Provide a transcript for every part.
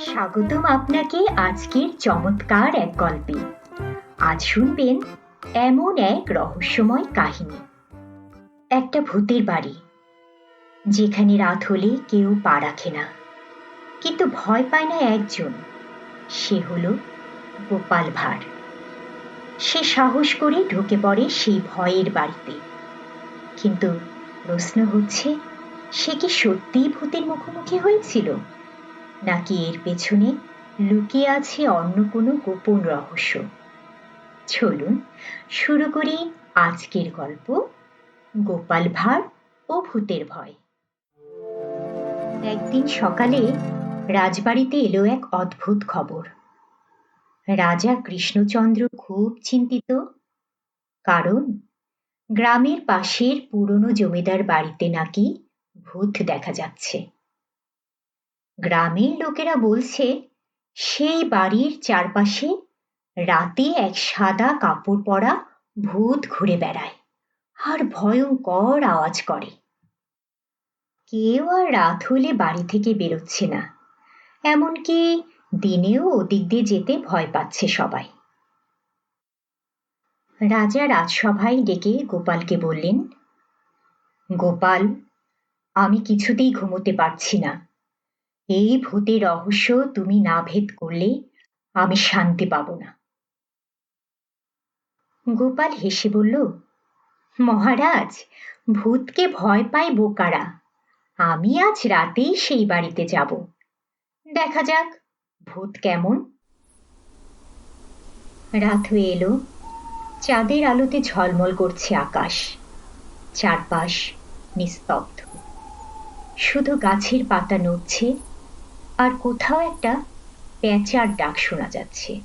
স্বাগতম আপনাকে আজকের চমৎকার এক গল্পে। আজ শুনবেন এমন এক রহস্যময় কাহিনী। একটা ভূতের বাড়ি, যেখানে রাত হলে কেউ পা রাখে না, কিন্তু ভয় পায় না একজন। সে হলো গোপাল ভাঁড়। সে সাহস করে ঢুকে পড়ে সেই ভয়ের বাড়িতে। কিন্তু প্রশ্ন হচ্ছে, সে কি সত্যিই ভূতের মুখোমুখি হয়েছিল? নাকি এর পেছনে লুকিয়ে আছে অন্য কোনো গোপন রহস্য? চলুন শুরু করি আজকের গল্প, গোপাল ভাঁড় ও ভূতের ভয়। একদিন সকালে রাজবাড়িতে এলো এক অদ্ভুত খবর। রাজা কৃষ্ণচন্দ্র খুব চিন্তিত, কারণ গ্রামের পাশের পুরনো জমিদার বাড়িতে নাকি ভূত দেখা যাচ্ছে। গ্রামের লোকেরা বলছে, সেই বাড়ির চারপাশে রাতে এক সাদা কাপড় পরা ভূত ঘুরে বেড়ায় আর ভয়ঙ্কর আওয়াজ করে। কেউ আর রাত হলে বাড়ি থেকে বেরোচ্ছে না। এমনকি দিনেও ওদিক দিয়ে যেতে ভয় পাচ্ছে সবাই। রাজা রাজসভায় ডেকে গোপালকে বললেন, গোপাল, আমি কিছুতেই ঘুমোতে পারছি না। এই ভূতের রহস্য তুমি না ভেদ করলে আমি শান্তি পাব না। গোপাল হেসে বলল, মহারাজ, ভূতকে ভয় পায় বোকারা। আমি আজ রাতেই সেই বাড়িতে যাব। দেখা যাক ভূত কেমন। রাত হয়ে এলো। চাঁদের আলোতে ঝলমল করছে আকাশ। চারপাশ নিস্তব্ধ। শুধু গাছের পাতা নড়ছে। আর কোথাও একটা পেঁচার ডাক শোনা যাচ্ছে।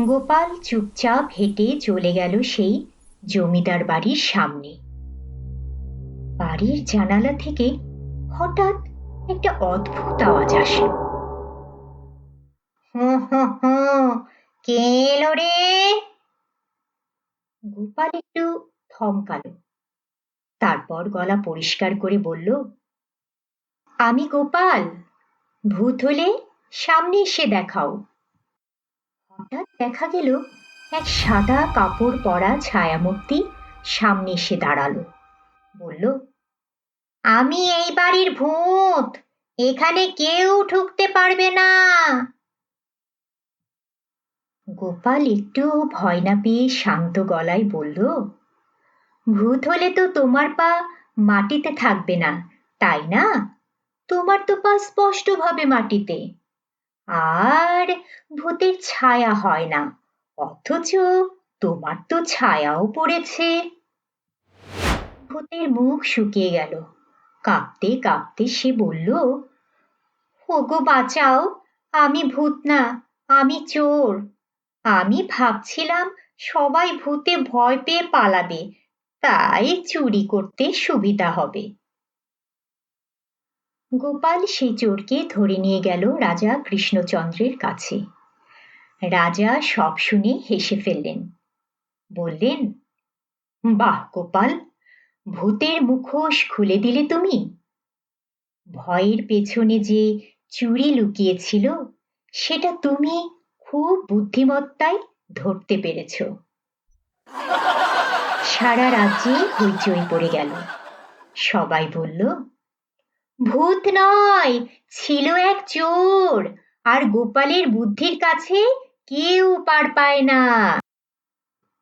গোপাল চুপচাপ হেঁটে চলে গেল সেই জমিদার বাড়ির সামনে। বাড়ির জানালা থেকে হঠাৎ একটা অদ্ভুত আওয়াজ আসলো। কে রে? গোপাল একটু থমকালো। তারপর গলা পরিষ্কার করে বলল আমি গোপাল। ভূত হলে সামনে এসে দেখাও। হঠাৎ দেখা গেল, এক সাদা কাপড় পরা ছায়ামূর্তি সামনে এসে দাঁড়াল। বলল, আমি এই বাড়ির ভূত। এখানে কেউ ঢুকতে পারবে না। গোপাল একটু ভয় না পেয়ে শান্ত গলায় বলল, ভূত হলে তো তোমার পা মাটিতে থাকবে না, তাই না? তোমার তো পা স্পষ্টভাবে মাটিতে। আর ভূতের ছায়া হয় না, অথচ তোমার তো ছায়াও পড়েছে। ভূতের মুখ শুকিয়ে গেল। কাঁপতে কাঁপতে সে বলল, ওগো, বাঁচাও, আমি ভূত না, আমি চোর। আমি ভাবছিলাম সবাই ভূতে ভয় পেয়ে পালাবে, তাই চুরি করতে সুবিধা হবে। গোপাল সেই চোরকে ধরে নিয়ে গেল রাজা কৃষ্ণচন্দ্রের কাছে। রাজা সব শুনে হেসে ফেললেন। বললেন, বাহ, গোপাল, ভূতের মুখোশ খুলে দিলে তুমি। ভয়ের পেছনে যে চুরি লুকিয়েছিল, সেটা তুমি খুব বুদ্ধিমত্তায় ধরতে পেরেছ। সারা রাজ্যে হইচই পড়ে গেল। সবাই বলল ভূত নয়, ছিল এক চোর। আর গোপালের বুদ্ধির কাছে কেউ পার পায় না।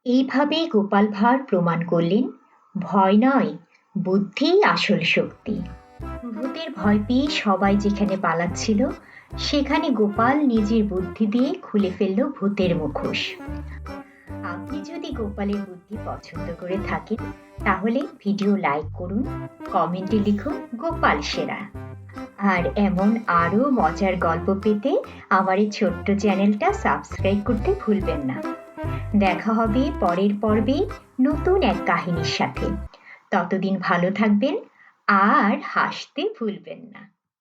এইভাবে গোপাল ভাঁড় প্রমাণ করলেন, ভয় নয়, বুদ্ধি আসল শক্তি। ভূতের ভয় পেয়ে সবাই যেখানে পালাচ্ছিল, সেখানে গোপাল নিজের বুদ্ধি দিয়ে খুলে ফেলল ভূতের মুখোশ। আপনি যদি গোপালের বুদ্ধি পছন্দ করে থাকেন, তাহলে ভিডিও লাইক করুন, কমেন্টে লিখুন গোপাল সেরা। আর এমন আরও মজার গল্প পেতে আমার এই ছোট্ট চ্যানেলটা সাবস্ক্রাইব করতে ভুলবেন না। দেখা হবে পরের পর্বে নতুন এক কাহিনীর সাথে। ততদিন ভালো থাকবেন আর হাসতে ভুলবেন না।